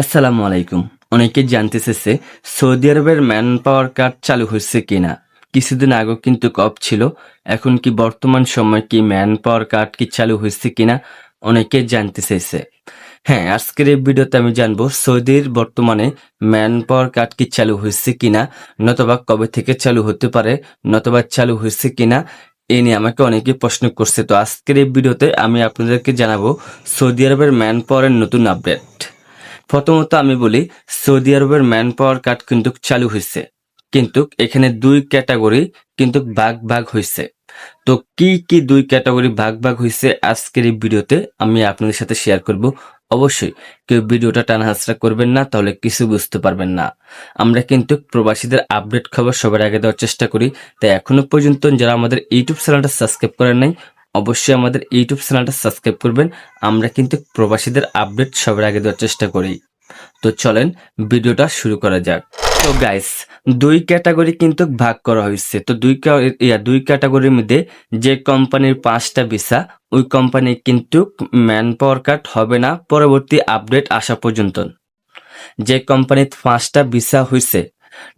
আসসালামু আলাইকুম। অনেকে জানতে চেয়েছে সৌদি আরবের ম্যান পাওয়ার কার্ড চালু হয়েছে কিনা। কিছুদিন আগে কিন্তু কপ ছিল। এখন কি বর্তমান সময় কি ম্যান পাওয়ার কার্ড কি চালু হয়েছে কিনা অনেকে জানতে চেয়েছে হ্যাঁ আজকের এই ভিডিওতে আমি জানব সৌদির বর্তমানে ম্যান পাওয়ার কার্ড কি চালু হয়েছে কিনা, নতবা কবে থেকে চালু হতে পারে, নতবা চালু হয়েছে কিনা, এ নিয়ে আমাকে অনেকে প্রশ্ন করছে। তো আজকের এই ভিডিওতে আমি আপনাদেরকে জানাব সৌদি আরবের ম্যান পাওয়ারের নতুন আপডেট। প্রথমত আমি বলি, সৌদি আরবের ম্যান পাওয়ার কার্ড কিন্তু চালু হয়েছে কিন্তু এখানে দুই ক্যাটাগরি কিন্তু ভাগ ভাগ হয়েছে তো কি কি দুই ক্যাটাগরি ভাগ ভাগ হয়েছে আজকের এই ভিডিওতে আমি আপনাদের সাথে শেয়ার করব। অবশ্যই কেউ ভিডিওটা টানা হাসরা করবেন না, তাহলে কিছু বুঝতে পারবেন না। আমরা কিন্তু প্রবাসীদের আপডেট খবর সবার আগে দেওয়ার চেষ্টা করি। তাই এখনও পর্যন্ত যারা আমাদের ইউটিউব চ্যানেলটা সাবস্ক্রাইব করেন নাই অবশ্যই আমাদের ইউটিউব চ্যানেলটা সাবস্ক্রাইব করবেন। আমরা কিন্তু প্রবাসীদের আপডেট সবার আগে দেওয়ার চেষ্টা করি। তো চলেন ভিডিওটা শুরু করা যাক। তো গাইস দুই ক্যাটাগরি কিন্তু ভাগ করা হয়েছে। তো দুই ইয়া, দুই ক্যাটাগরির মধ্যে যে কোম্পানির পাঁচটা ভিসা ওই কোম্পানি কিন্তু ম্যান পাওয়ার কার্ড হবে না। পরবর্তী আপডেট আসা পর্যন্ত। যে কোম্পানির পাঁচটা ভিসা হয়েছে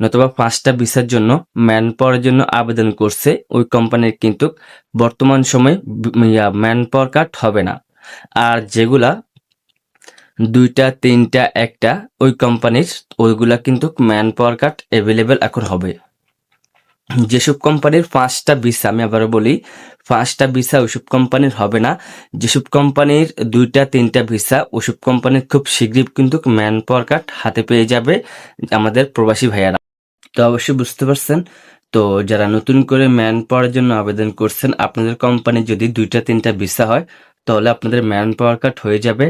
নতুবা পাঁচটা ভিসার জন্য ম্যান পাওয়ার জন্য আবেদন করছে, ওই কোম্পানির কিন্তু বর্তমান সময়ে ম্যান পাওয়ার কার্ড হবে না। আর যেগুলা দুইটা, তিনটা, একটা, ওই কোম্পানির ওইগুলা কিন্তু ম্যান পাওয়ার কার্ড অ্যাভেলেবেল এখন হবে। যেসব কোম্পানির পাঁচটা ভিসা, আমি আবারও বলি, পাঁচটা ভিসা ওইসব কোম্পানির হবে না। যেসব কোম্পানির দুইটা, তিনটা ভিসা, ওসব কোম্পানির খুব শীঘ্রই কিন্তু ম্যান পাওয়ার কার্ড হাতে পেয়ে যাবে আমাদের প্রবাসী ভাইয়ারা। তো অবশ্যই বুঝতে পারছেন? তো যারা নতুন করে ম্যান পাওয়ার জন্য আবেদন করছেন, আপনাদের কোম্পানি যদি দুইটা, তিনটা ভিসা হয় তাহলে আপনাদের ম্যান পাওয়ার কাট হয়ে যাবে।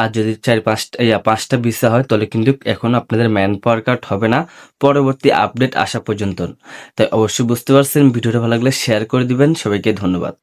আর যদি চার পাঁচটা পাঁচটা ভিসা হয়, তাহলে কিন্তু এখন আপনাদের ম্যান পাওয়ার কার্ড হবে না। পরবর্তী আপডেট আসা পর্যন্ত। তাই অবশ্যই বুঝতে পারছেন, ভিডিওটা ভালো লাগলে শেয়ার করে দিবেন। সবাইকে ধন্যবাদ।